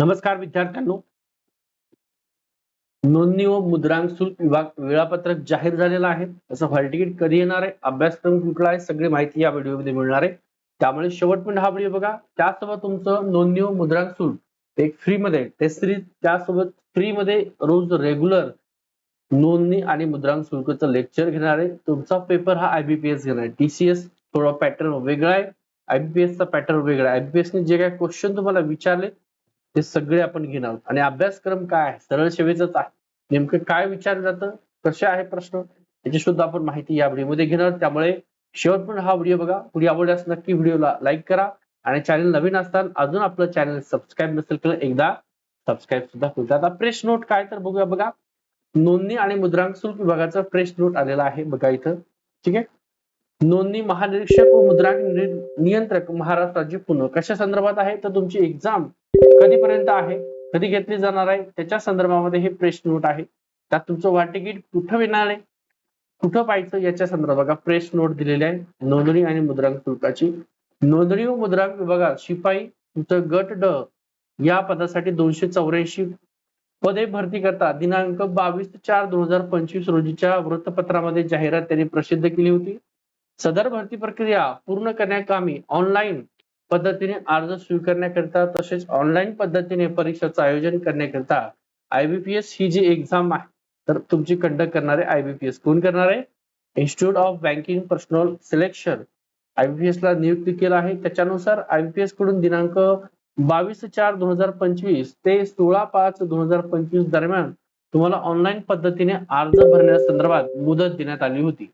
नमस्कार विद्यार्थ्यांनो. नोंदणी व मुद्रांक शुल्क विभाग वेळापत्रक जाहीर झालेलं आहे. तसं हॉल तिकीट कधी येणार आहे? अभ्यासक्रम कुठला आहे? सगळी माहिती या व्हिडिओमध्ये मिळणार आहे. त्यामुळे शेवटपर्यंत हा व्हिडिओ बघा. त्यासोबत तुमचं नोंदणी व मुद्रांक शुल्क एक फ्री मध्ये टेस्ट सिरीज त्यासोबत फ्री मध्ये रोज रेग्युलर नोंदणी आणि मुद्रांक शुल्कचं लेक्चर घेणार आहे. तुमचा पेपर हा आयबीपीएस घेणार आहे. टीसीएस थोडा पॅटर्न वेगळा आहे. आयबीपीएसचा पॅटर्न वेगळा आहे. आयबीपीएसने जे काही क्वेश्चन तुम्हाला विचारले ते सगळे आपण घेणार आहोत. आणि अभ्यासक्रम काय आहे? सरळ सेवेचाच आहे. नेमकं काय विचारलं जातं? कसे आहे प्रश्न? याची सुद्धा आपण माहिती या व्हिडिओमध्ये घेणार त्यामुळे त्यामुळे शेवटपर्यंत हा व्हिडिओ बघा. व्हिडिओ आवडल्यास नक्की व्हिडिओला लाईक करा. आणि चॅनल नवीन असताना अजून आपलं चॅनल सबस्क्राईब नसेल तर एकदा सबस्क्राईब सुद्धा करू आता प्रेस नोट काय तर बघूया बघा. नोंदणी आणि मुद्रांक शुल्क विभागाचा प्रेस नोट आलेला आहे बघा इथं. ठीक आहे? नोंदणी महानिरीक्षक व मुद्रांक नियंत्रक महाराष्ट्र राज्य पुणे कशा संदर्भात आहे? तर तुमची एक्झाम कधीपर्यंत आहे कधी घेतली जाणार आहे त्याच्या संदर्भामध्ये हे प्रेस नोट आहे. त्यात तुमचं वाट तिकीट कुठं येणार आहे कुठं पाहायचं याच्या संदर्भात बघा प्रेस नोट दिलेले आहे. नोंदणी आणि मुद्रांक शुल्काची नोंदणी व मुद्रांक विभागात शिपाई तुमचं गट ड या पदासाठी दोनशे चौऱ्याऐंशी पदे भरती करता दिनांक बावीस चार दोन हजार पंचवीस रोजीच्या वृत्तपत्रामध्ये जाहिरात त्यांनी प्रसिद्ध केली होती. सदर भरती प्रक्रिया पूर्ण करण्याकामी ऑनलाईन पद्धतीने अर्ज स्वीकारण्याकरिता तसेच ऑनलाईन पद्धतीने परीक्षेचं आयोजन करण्याकरिता आयबीपीएस ही जी एक्झाम आहे तर तुमची कंडक्ट करणारे आयबीपीएस कोण करणार आहे? Institute of banking personnel selection IBPS ला नियुक्ती केला आहे. त्याच्यानुसार आयबीपीएसकडून दिनांक बावीस चार दोन हजार पंचवीस ते सोळा पाच दोन हजार पंचवीस दरम्यान तुम्हाला ऑनलाईन पद्धतीने अर्ज भरण्यासंदर्भात मुदत देण्यात आली होती.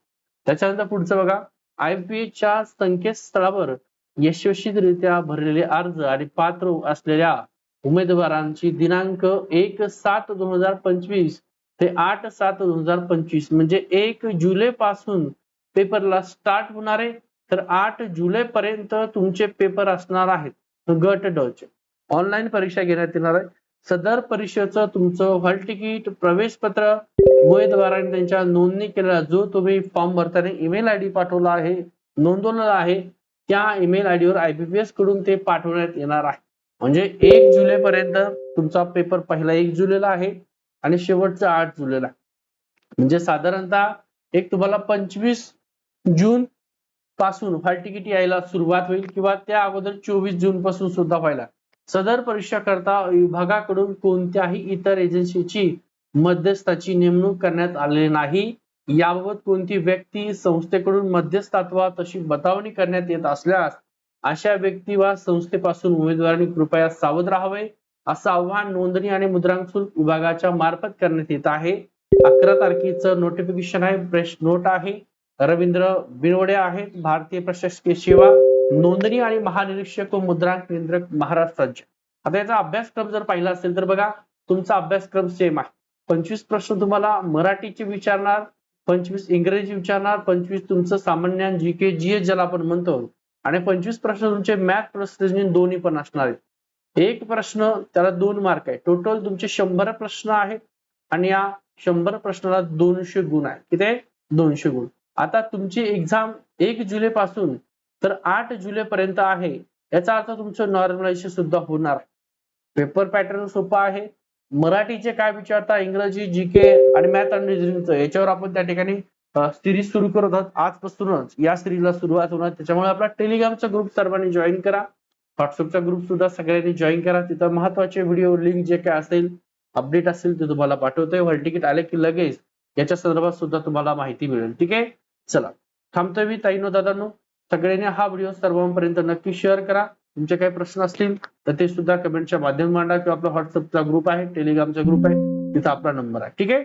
त्याच्यानंतर पुढचं बघा. IBPS च्या संकेतस्थळावर यशस्वीरित्या भरलेले अर्ज आणि पात्र असलेल्या उमेदवारांची दिनांक एक सात दोन हजार पंचवीस ते आठ सात दोन हजार पंचवीस म्हणजे एक जुलै पासून पेपरला स्टार्ट होणार आहे. तर आठ जुलै पर्यंत तुमचे पेपर असणार आहेत. गट ड चे. ऑनलाईन परीक्षा घेण्यात येणार आहे. सदर परीक्षेचं तुमचं हॉल तिकीट प्रवेश पत्र उमेदवारांनी त्यांच्या नोंदणी केलेला जो तुम्ही फॉर्म भरताना ईमेल आयडी पाठवला आहे नोंदवलेला आहे त्या ईमेल आयडीवर आयबीपीएसकडून ते पाठवण्यात येणार आहे. म्हणजे एक जुलै पर्यंत तुमचा पेपर पहिला एक जुलैला आहे आणि शेवटचा आठ जुलैला म्हणजे साधारणतः एक तुम्हाला पंचवीस जून पासून हॉल तिकीट यायला सुरुवात होईल किंवा त्या अगोदर चोवीस जून पासून सुद्धा व्हायला. सदर परीक्षा करता विभागाकडून कोणत्याही इतर एजन्सीची मध्यस्थाची नेमणूक करण्यात आलेली नाही. याबाबत कोणती व्यक्ती संस्थेकडून मध्यस्थात्वा तशी बतावणी करण्यात येत असल्यास अशा व्यक्ती वा संस्थेपासून उमेदवारांनी कृपया सावध राहावे असं आव्हान नोंदणी आणि मुद्रांक शुल्क विभागाच्या मार्फत करण्यात येत आहे. अकरा तारखेचं नोटिफिकेशन आहे प्रेस नोट आहे. रवींद्र बिनवडे आहेत भारतीय प्रशासकीय सेवा नोंदणी आणि महानिरीक्षक व मुद्रांक नियंत्रक महाराष्ट्र राज्य. आता याचा अभ्यासक्रम जर पाहिला असेल तर बघा तुमचा अभ्यासक्रम सेम आहे. पंचवीस प्रश्न तुम्हाला मराठीचे विचारणार पंचवीस इंग्रजी विचारणार पंचवीस तुमचं सामान्य जी के जी एस ज्याला आपण म्हणतो. आणि पंचवीस प्रश्न तुमचे मॅथ प्लस रिजनिंग दोन्ही पण असणार आहेत. एक प्रश्न त्याला दोन मार्क आहे. टोटल तुमचे शंभर प्रश्न आहेत आणि या शंभर प्रश्नाला दोनशे गुण आहेत. किती? आहे? दोनशे गुण. आता तुमची एक्झाम एक जुलै पासून तर आठ जुलै पर्यंत आहे. याचा अर्थ तुमचं नॉर्मलायझेशन सुद्धा होणार पेपर पॅटर्न सोपा आहे. मराठीचे काय विचारता इंग्रजी जी के आणि मॅथ आणि रिजनिंगचं याच्यावर आपण त्या ठिकाणी सिरीज सुरू करत आहोत. आजपासूनच या सिरीजला सुरुवात होणार. त्याच्यामुळे आपला टेलिग्रामचा ग्रुप सर्वांनी जॉईन करा. व्हॉट्सअपचा ग्रुप सुद्धा सगळ्यांनी जॉईन करा. तिथं महत्त्वाचे व्हिडिओ लिंक जे काय असेल अपडेट असेल ते तुम्हाला पाठवतोय. हॉल तिकीट आले की लगेच याच्या संदर्भात सुद्धा तुम्हाला माहिती मिळेल. ठीक आहे? चला. थांबतोय मी ताईनो दादांनो. सगळ्यांनी हा व्हिडिओ सर्वांपर्यंत नक्की शेअर करा. तुमचे काही प्रश्न असतील तर ते सुद्धा कमेंटच्या माध्यम मांडा किंवा आपला व्हॉट्सअपचा ग्रुप आहे टेलिग्रामचा ग्रुप आहे तिथं आपला नंबर आहे. ठीक आहे?